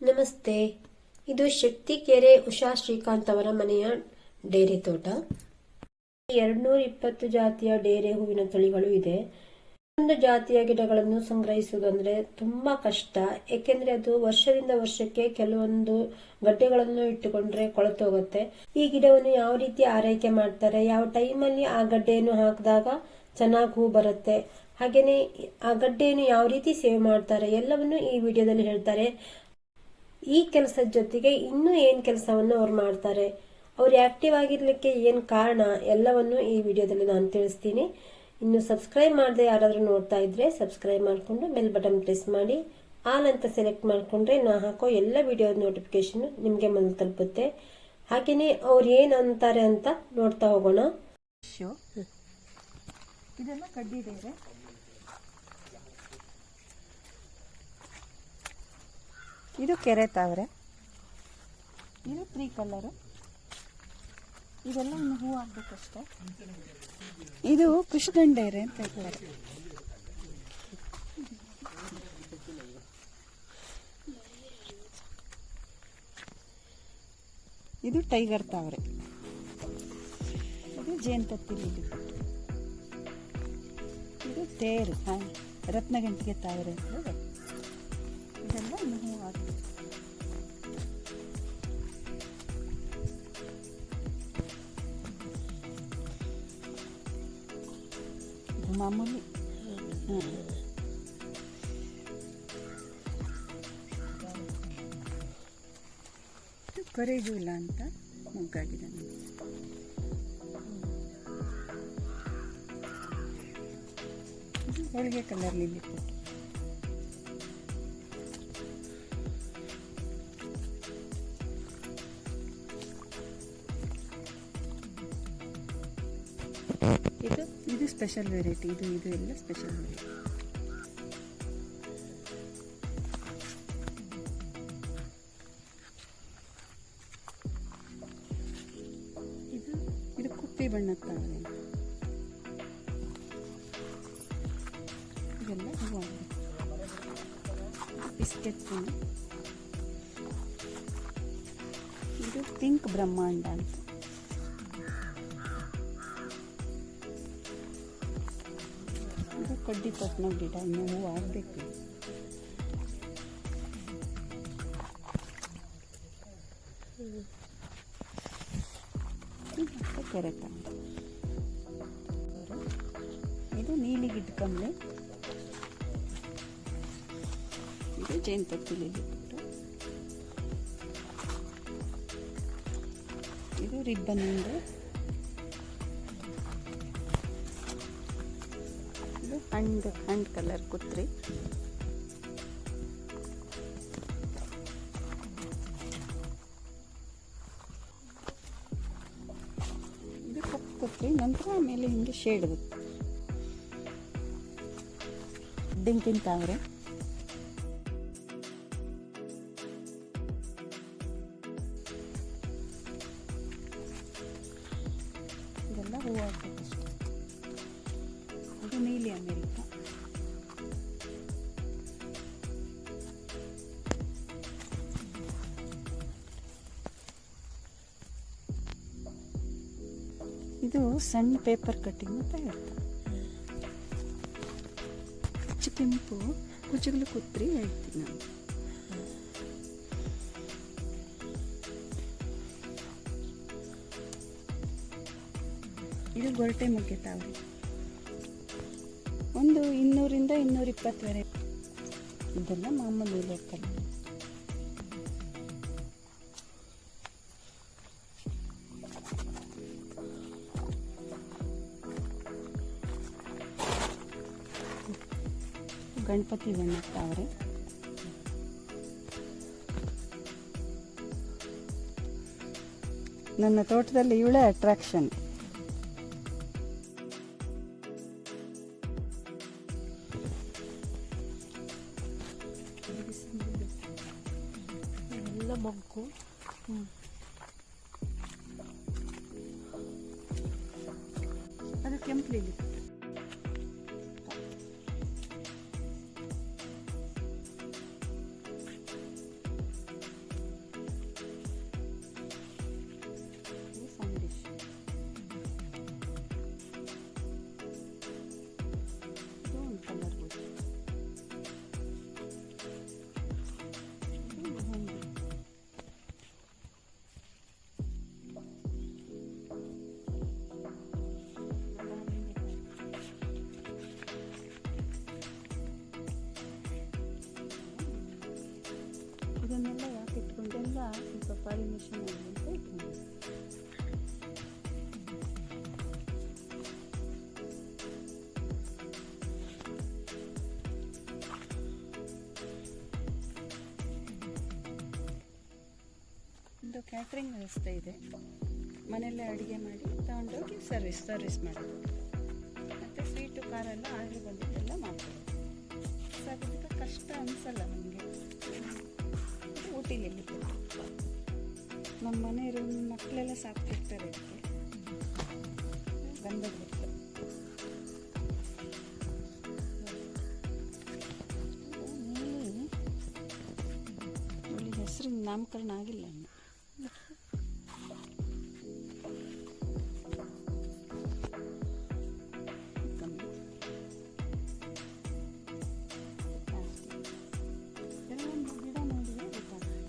ನಮಸ್ತೆ. ಇದು ಶಕ್ತಿ ಕೆರೆ ಉಷಾ ಶ್ರೀಕಾಂತ್ ಅವರ ಮನೆಯ ಡೇರೆ ತೋಟ. ಎರಡ್ನೂರ ಇಪ್ಪತ್ತು ಜಾತಿಯ ಡೇರೆ ಹೂವಿನ ತಳಿಗಳು ಇದೆ. ಒಂದು ಜಾತಿಯ ಗಿಡಗಳನ್ನು ಸಂಗ್ರಹಿಸುವುದಂದ್ರೆ ತುಂಬಾ ಕಷ್ಟ. ಏಕೆಂದ್ರೆ ಅದು ವರ್ಷದಿಂದ ವರ್ಷಕ್ಕೆ ಕೆಲವೊಂದು ಗಡ್ಡೆಗಳನ್ನು ಇಟ್ಟುಕೊಂಡ್ರೆ ಕೊಳೆತೋಗುತ್ತೆ ಈ ಗಿಡವನ್ನು ಯಾವ ರೀತಿ ಆರೈಕೆ ಮಾಡ್ತಾರೆ, ಯಾವ ಟೈಮಲ್ಲಿ ಆ ಗಡ್ಡೆಯನ್ನು ಹಾಕಿದಾಗ ಚೆನ್ನಾಗಿ ಹೂ ಬರುತ್ತೆ ಹಾಗೆಯೇ ಆ ಗಡ್ಡೆಯನ್ನು ಯಾವ ರೀತಿ ಸೇವ್ ಮಾಡ್ತಾರೆ, ಎಲ್ಲವನ್ನು ಈ ವಿಡಿಯೋದಲ್ಲಿ ಹೇಳ್ತಾರೆ. ಈ ಕೆಲಸದ ಜೊತೆಗೆ ಇನ್ನೂ ಏನು ಕೆಲಸವನ್ನು ಅವ್ರು ಮಾಡ್ತಾರೆ? ಅವ್ರು ಆಕ್ಟಿವ್ ಆಗಿರಲಿಕ್ಕೆ ಏನು ಕಾರಣ? ಎಲ್ಲವನ್ನು ಈ ವಿಡಿಯೋದಲ್ಲಿ ನಾನು ತಿಳಿಸ್ತೀನಿ. ಇನ್ನು ಸಬ್ಸ್ಕ್ರೈಬ್ ಮಾಡದೆ ಯಾರಾದರೂ ನೋಡ್ತಾ ಇದ್ರೆ ಸಬ್ಸ್ಕ್ರೈಬ್ ಮಾಡಿಕೊಂಡು ಬೆಲ್ ಬಟನ್ ಪ್ರೆಸ್ ಮಾಡಿ. ಆಲ್ ಅಂತ ಸೆಲೆಕ್ಟ್ ಮಾಡಿಕೊಂಡ್ರೆ ನಾ ಹಾಕೋ ಎಲ್ಲ ವಿಡಿಯೋ ನೋಟಿಫಿಕೇಶನ್ ನಿಮಗೆ ಮೊದಲು ತಲುಪುತ್ತೆ. ಹಾಗೆಯೇ ಅವ್ರು ಏನು ಅಂತಾರೆ ಅಂತ ನೋಡ್ತಾ ಹೋಗೋಣ. ಇದೆಲ್ಲ ಕಡ್ಡಿ ಡೇರೆ ಇದು ಕೆರೆ ತಾವರೆ ಇದು ತ್ರೀ ಕಲರು. ಇದೆಲ್ಲ ಒಂದು ಹೂ ಆಗ್ಬೇಕಷ್ಟೆ ಇದು ಕೃಷ್ಣ ಡೇರೆ ಅಂತ ಹೇಳ್ತಾರೆ. ಇದು ಟೈಗರ್ ತಾವರೆ ಇದು ಜೇನ್ ತತ್ತಿ ಇದು ತೇರು, ಹಾಂ, ರತ್ನಗಂಟಿಗೆ ತಾವರೆ ಅಂತ ಇದೆಲ್ಲ ಇನ್ನು ಹೂ ಆಗಿದೆ ಇದು ಮಾಮೂಲಿ ಹಾಂ ಇದು ಕೊರೆಜೂಲ ಅಂತ ಮೊಗ್ಗಾಗಿದೆ ನಮಗೆ ಇದು ಹೋಳಿಗೆ ಕಲರ್ ಲಿಲ್ಲಿ ಸ್ಪೆಷಲ್ ವೆರೈಟಿ ಇದು ಇದು ಎಲ್ಲ ಸ್ಪೆಷಲ್ ವೆರೈಟಿ ಇದು ಇದು ಕುಪ್ಪಿ ಬಣ್ಣದ ತಾವರೆ ಅಂತ. ಇದೆಲ್ಲ ಹೂವು ಬಿಸ್ಕೆಟ್ ಇದು ಪಿಂಕ್ ಬ್ರಹ್ಮಾಂಡ ಅಂತ. ಕಡ್ಡಿ ಪಟ್ನ ಗಿಡ ಇನ್ನು ಹೂವು ಆಗಬೇಕು. ಇದು ನೀಲಿ ಗಿಡ್ಕಂಬ್ಳೆ. ಇದು ಜೇನು ಲಿಲಿ ಇದು ರಿಬ್ಬನ್ ಹಂಡ್ ಹಂಡ್ ಕಲರ್ ಕುತ್ರಿ ಇದು ಕಪ್ಪು ಕುತ್ರಿ ನಂತರ ಆಮೇಲೆ ಹಿಂಗೆ ಶೇಡ್ ಬರುತ್ತೆ. ಡಿಂಕಿನ ಇದು ಸಣ್ಣ ಪೇಪರ್ ಕಟ್ಟಿಂಗ್ ಅಂತ ಹೇಳ್ತಾರೆ. ಕುಚ್ಚು ಕೆಂಪು ಕುಚ್ಚುಗಳು ಕುತ್ತರಿ ಹೇಳ್ತೀನಿ ನಾನು. ಇದು ಗೊರಟೆ ಮುಗ್ಗೆ ತಾವ್ರಿ ಒಂದು ಇನ್ನೂರಿಂದ ಇನ್ನೂರ ವರೆ ಇದೆಲ್ಲ ಮಾಮೂಲಿ ಲೋಕಲ್ ಗಣಪತಿ ಬಣ್ಣ ತಾವರೆ. ನನ್ನ ತೋಟದಲ್ಲಿ ಇವಳೇ ಅಟ್ರಾಕ್ಷನ್ ಎಲ್ಲ ಮೊಗ್ಗು ಪಾಲಿನೇಷನ್ ಆಗಲಿ ಅಂತ ಇಟ್ಕೊಂಡೆ ಒಂದು ಕ್ಯಾಟ್ರಿಂಗ್ ವ್ಯವಸ್ಥೆ ಇದೆ. ಮನೆಯಲ್ಲೇ ಅಡುಗೆ ಮಾಡಿ ತಗೊಂಡೋಗಿ ಸರ್ವಿಸ್ ಸರ್ವಿಸ್ ಮಾಡಿ. ಮತ್ತು ಸ್ವೀಟು ಖಾರೆಲ್ಲ ಆಗಿ ಬಂದಿದ್ದೆಲ್ಲ ಮಾಡ್ತಾರೆ ಸೊ ಕಷ್ಟ ಅನಿಸಲ್ಲ ನಮಗೆ. ಊಟಿಲಿ ನಮ್ಮ ಇರೋ ಮಕ್ಕಳೆಲ್ಲ ಸಾಕ್ತಿರ್ತಾರೆ ಇದಕ್ಕೆ. ಬಂದದ್ಬಿಟ್ಟು. ಅವಳಿಗೆ ಹೆಸರಿನ ನಾಮಕರಣ ಆಗಿಲ್ಲ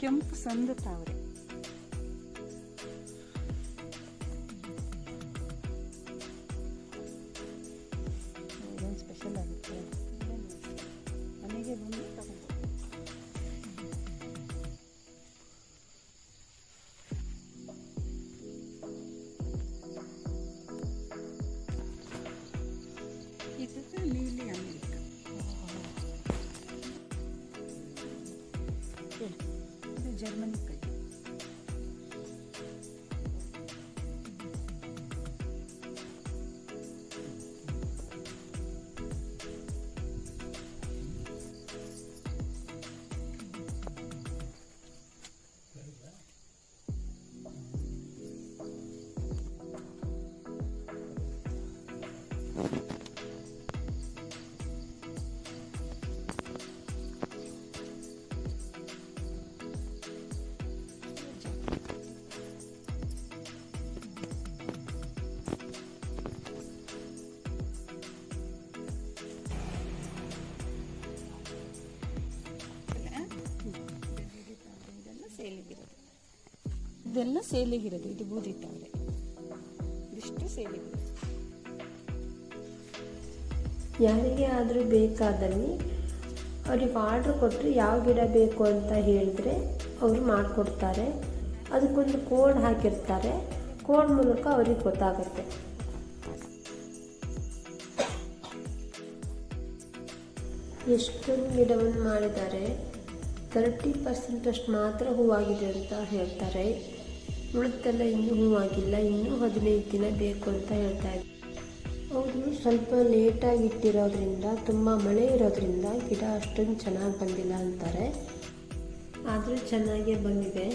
ಕೆಂಪು ಸಂದ ತಾವರೆ ಇದು ನೀಲಿ ಅಮೆರಿಕ ಹೇಳಿ. ಇದು ಜರ್ಮನಿ ಕೈ ಇದೆಲ್ಲ ಸೇಲಿಗಿರೋದು ಇದು ಬೂದಿ ತಾವರೆ ಇದಿಷ್ಟು ಸೇಲಿಗಿರೋದು ಯಾರಿಗೆ ಆದರೂ ಬೇಕಾದಲ್ಲಿ ಅವ್ರಿಗೆ ಆರ್ಡ್ರ್ ಕೊಟ್ಟರೆ ಯಾವ ಗಿಡ ಬೇಕು ಅಂತ ಹೇಳಿದ್ರೆ ಅವರು ಮಾಡಿಕೊಡ್ತಾರೆ. ಅದಕ್ಕೊಂದು ಕೋಡ್ ಹಾಕಿರ್ತಾರೆ. ಕೋಡ್ ಮೂಲಕ ಅವ್ರಿಗೆ ಗೊತ್ತಾಗುತ್ತೆ. ಎಷ್ಟೊಂದು ಗಿಡವನ್ನು ಮಾಡಿದ್ದಾರೆ. ತರ್ಟಿ ಪರ್ಸೆಂಟಷ್ಟು ಮಾತ್ರ ಹೂವಾಗಿದೆ ಅಂತ ಹೇಳ್ತಾರೆ. ಉಳಿದೆಲ್ಲ ಇನ್ನೂ ಹೂವಾಗಿಲ್ಲ, ಇನ್ನೂ ಹದಿನೈದು ದಿನ ಬೇಕು ಅಂತ ಹೇಳ್ತಾ ಇದ್ದಾರೆ ಅವರು ಸ್ವಲ್ಪ ಲೇಟಾಗಿ ಇಟ್ಟಿರೋದ್ರಿಂದ, ತುಂಬ ಮಳೆ ಇರೋದ್ರಿಂದ ಗಿಡ ಅಷ್ಟೊಂದು ಚೆನ್ನಾಗಿ ಬಂದಿಲ್ಲ ಅಂತಾರೆ. ಆದರೂ ಚೆನ್ನಾಗೇ ಬಂದಿದೆ.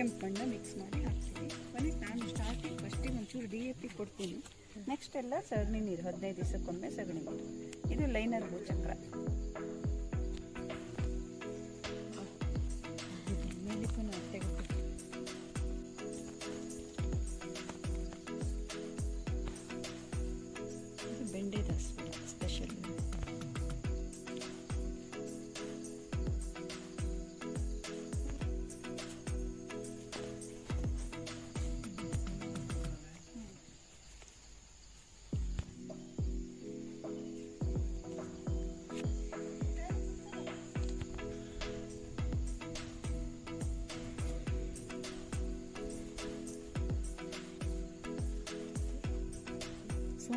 ಕೆಂಪು ಮಣ್ಣು ಮಿಕ್ಸ್ ಮಾಡಿ ಹಾಕ್ತೀವಿ. ಕೊನೆಗೆ ನಾನು ಸ್ಟಾರ್ಟಿಂಗ್ ಫಸ್ಟಿಗೆ ಒಂಚೂರು ಡಿ ಎ ಪಿ ಕೊಡ್ತೀನಿ. ನೆಕ್ಸ್ಟ್ ಎಲ್ಲ ಸಗಣಿ ನೀರು, ಹದಿನೈದು ದಿವಸಕ್ಕೊಮ್ಮೆ ಸಗಣಿ ನೀರು. ಇದು ಲೈನರ್ ಭೂಚಕ್ರ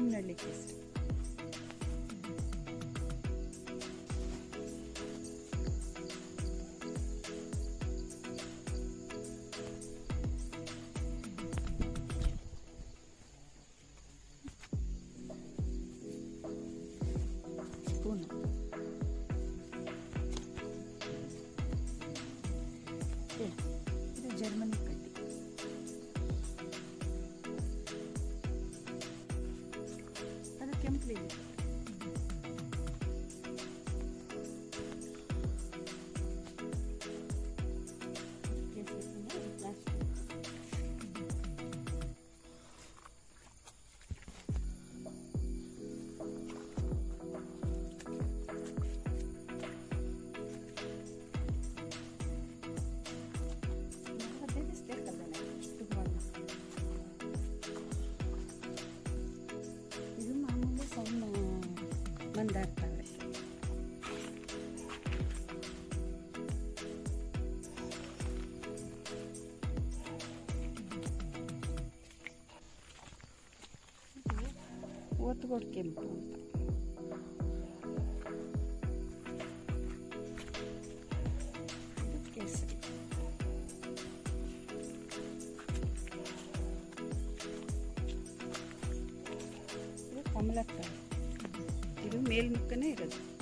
Time Knowledges. Pues. ಮಂದಾರ್ತಾವೆ ಓತ್ಗೋಡ್ ಕೆಂಪು ಅಂತ ಇದು ಕೇಸರಿ ಇದು ಕಮಲಕ್ಕ ಇದು ಮೇಲ್ಮುಖನೇ ಇರೋದು ಅದ್ರ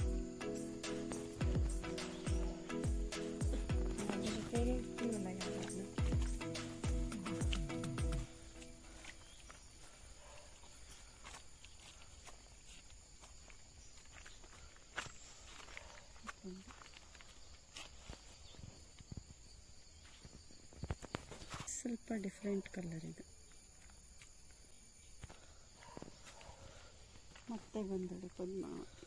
ಮತ್ತೆ ಬಂದಳು ಪದ್ಮಾವತಿ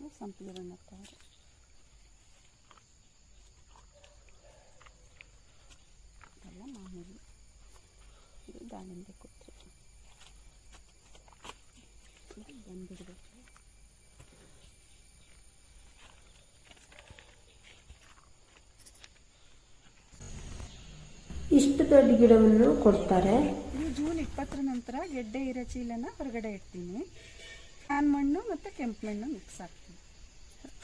ಇದು ಸಂಪಿಗೆ ಬಣ್ಣತ್ತವರು ಇದೆಲ್ಲ ಮಾಮೂಲಿ ಇದು ದಾಳಿಂಬೆ ಕೊಟ್ಟರು ಇದು ಇಷ್ಟು ದೊಡ್ಡ ಗಿಡವನ್ನು ಕೊಡ್ತಾರೆ. ಜೂನ್ ಇಪ್ಪತ್ತರ ನಂತರ ಗೆಡ್ಡೆ ಇರೋ ಚೀಲನ ಹೊರಗಡೆ ಇಡ್ತೀನಿ. ಆನ್ ಮಣ್ಣು ಮತ್ತು ಕೆಂಪು ಮಣ್ಣು ಮಿಕ್ಸ್ ಹಾಕ್ತೀನಿ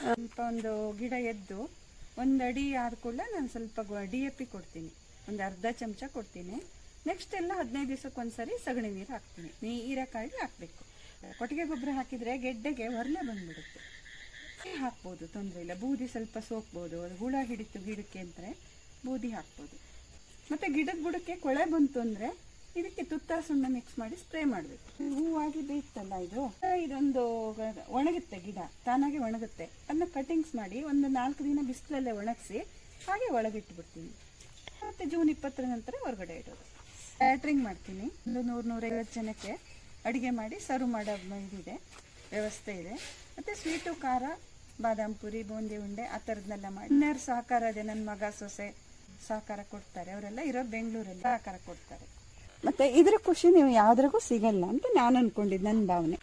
ಸ್ವಲ್ಪ ಒಂದು ಗಿಡ ಎದ್ದು ಒಂದು ಅಡಿ ಆದ ಕೂಡಲೇ ನಾನು ಸ್ವಲ್ಪ ಡಿ ಎ ಕೊಡ್ತೀನಿ. ಒಂದು ಅರ್ಧ ಚಮಚ ಕೊಡ್ತೀನಿ. ನೆಕ್ಸ್ಟ್ ಎಲ್ಲ ಹದಿನೈದು ದಿವಸಕ್ಕೆ ಒಂದ್ಸರಿ ಸಗಣಿ ನೀರು ಹಾಕ್ತೀನಿ. ನೀ ಹೀರೆಕಾಯಿ ಹಾಕಬೇಕು. ಕೊಟ್ಟಿಗೆ ಗೊಬ್ಬರ ಹಾಕಿದರೆ ಗೆಡ್ಡೆಗೆ ಹೊರಲೆ ಬಂದ್ಬಿಡುತ್ತೆ. ಹಾಕ್ಬೋದು, ತೊಂದರೆ ಇಲ್ಲ. ಬೂದಿ ಸ್ವಲ್ಪ ಸೋಕ್ಬೋದು. ಹುಳ ಹಿಡಿತು ಗಿಡಕ್ಕೆ ಅಂದರೆ ಬೂದಿ ಹಾಕ್ಬೋದು. ಮತ್ತೆ ಗಿಡದ ಬುಡಕ್ಕೆ ಕೊಳೆ ಬಂತು ಅಂದ್ರೆ ಇದಕ್ಕೆ ತುತ್ತ ಸುಣ್ಣ ಮಿಕ್ಸ್ ಮಾಡಿ ಸ್ಪ್ರೇ ಮಾಡಬೇಕು. ಹೂವಾಗಿ ಬೇಯ್ತಲ್ಲ ಇದು? ಇದೊಂದು ಒಣಗುತ್ತೆ ಗಿಡ. ತಾನಾಗೆ ಒಣಗುತ್ತೆ. ಅದನ್ನ ಕಟಿಂಗ್ಸ್ ಮಾಡಿ ಒಂದು ನಾಲ್ಕು ದಿನ ಬಿಸಿಲಲ್ಲೇ ಒಣಗಿಸಿ ಹಾಗೆ ಒಳಗಿಟ್ಬಿಡ್ತೀನಿ. ಮತ್ತೆ ಜೂನ್ ಇಪ್ಪತ್ತರ ನಂತರ ಹೊರಗಡೆ ಇಡೋದು. ಕ್ಯಾಟ್ರಿಂಗ್ ಮಾಡ್ತೀನಿ. ಒಂದು ನೂರು ನೂರೈವತ್ತು ಜನಕ್ಕೆ ಅಡುಗೆ ಮಾಡಿ ಸರ್ವ್ ಮಾಡೋ ಇದಿದೆ ವ್ಯವಸ್ಥೆ ಇದೆ. ಮತ್ತು ಸ್ವೀಟು ಖಾರ, ಬಾದಾಮ್ ಪುರಿ, ಬೂಂದಿ ಉಂಡೆ ಆ ಥರದ್ನೆಲ್ಲ ಮಾಡಿ. ಇನ್ನರ್ ಸಹಕಾರ ಇದೆ. ನನ್ನ ಮಗ ಸೊಸೆ. ಸಹಕಾರ ಕೊಡ್ತಾರೆ. ಅವರೆಲ್ಲ ಇರೋ ಬೆಂಗಳೂರಲ್ಲಿ ಸಹಕಾರ ಕೊಡ್ತಾರೆ. ಮತ್ತೆ ಇದ್ರ ಖುಷಿ ನೀವು ಯಾವ್ದ್ರಿಗೂ ಸಿಗಲ್ಲ ಅಂತ ನಾನು ಅನ್ಕೊಂಡಿದ್ದು ನನ್ನ ಭಾವನೆ.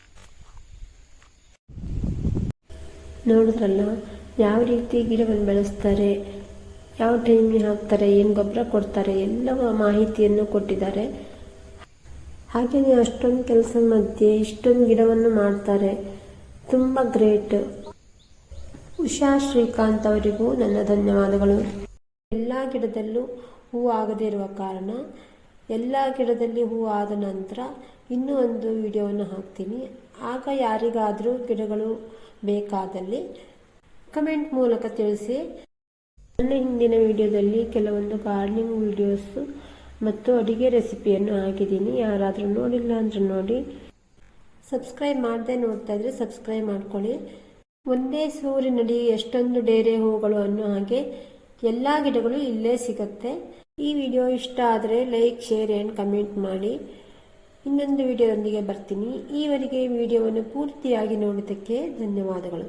ನೋಡಿದ್ರಲ್ಲ ಯಾವ ರೀತಿ ಗಿಡವನ್ನು ಬೆಳೆಸ್ತಾರೆ ಯಾವ ಟೈಮ್ಗೆ ಹಾಕ್ತಾರೆ ಏನು ಗೊಬ್ಬರ ಕೊಡ್ತಾರೆ ಎಲ್ಲ ಮಾಹಿತಿಯನ್ನು ಕೊಟ್ಟಿದ್ದಾರೆ. ಹಾಗೆಯೇ ಅಷ್ಟೊಂದು ಕೆಲಸ ಮಧ್ಯೆ ಇಷ್ಟೊಂದು ಗಿಡವನ್ನು ಮಾಡ್ತಾರೆ. ತುಂಬ ಗ್ರೇಟ್. ಉಷಾ ಶ್ರೀಕಾಂತ್ ಅವರಿಗೂ ನನ್ನ ಧನ್ಯವಾದಗಳು. ಎಲ್ಲ ಗಿಡದಲ್ಲೂ ಹೂ ಆಗದೇ ಇರುವ ಕಾರಣ ಎಲ್ಲ ಗಿಡದಲ್ಲಿ ಹೂವು ಆದ ನಂತರ ಇನ್ನೂ ಒಂದು ವಿಡಿಯೋವನ್ನು ಹಾಕ್ತೀನಿ. ಆಗ ಯಾರಿಗಾದರೂ ಗಿಡಗಳು ಬೇಕಾದಲ್ಲಿ ಕಮೆಂಟ್ ಮೂಲಕ ತಿಳಿಸಿ. ನನ್ನ ಹಿಂದಿನ ವಿಡಿಯೋದಲ್ಲಿ ಕೆಲವೊಂದು ಗಾರ್ಡನಿಂಗ್ ವಿಡಿಯೋಸ್ ಮತ್ತು ಅಡುಗೆ ರೆಸಿಪಿಯನ್ನು ಹಾಕಿದ್ದೀನಿ. ಯಾರಾದರೂ ನೋಡಿಲ್ಲ ಅಂದ್ರೆ ನೋಡಿ. ಸಬ್ಸ್ಕ್ರೈಬ್ ಮಾಡದೆ ನೋಡ್ತಾ ಇದ್ರೆ ಸಬ್ಸ್ಕ್ರೈಬ್ ಮಾಡ್ಕೊಳ್ಳಿ. ಒಂದೇ ಸೂರಿನಡಿ ಎಷ್ಟೊಂದು ಡೇರೆ ಹೂಗಳು ಅನ್ನೋ ಹಾಗೆ ಎಲ್ಲ ಗಿಡಗಳು ಇಲ್ಲೇ ಸಿಗುತ್ತೆ. ಈ ವಿಡಿಯೋ ಇಷ್ಟ ಆದರೆ ಲೈಕ್, ಶೇರ್ ಆ್ಯಂಡ್ ಕಮೆಂಟ್ ಮಾಡಿ. ಇನ್ನೊಂದು ವಿಡಿಯೋದೊಂದಿಗೆ ಬರ್ತೀನಿ. ಈವರೆಗೆ ವಿಡಿಯೋವನ್ನು ಪೂರ್ತಿಯಾಗಿ ನೋಡಿದ್ದಕ್ಕೆ ಧನ್ಯವಾದಗಳು.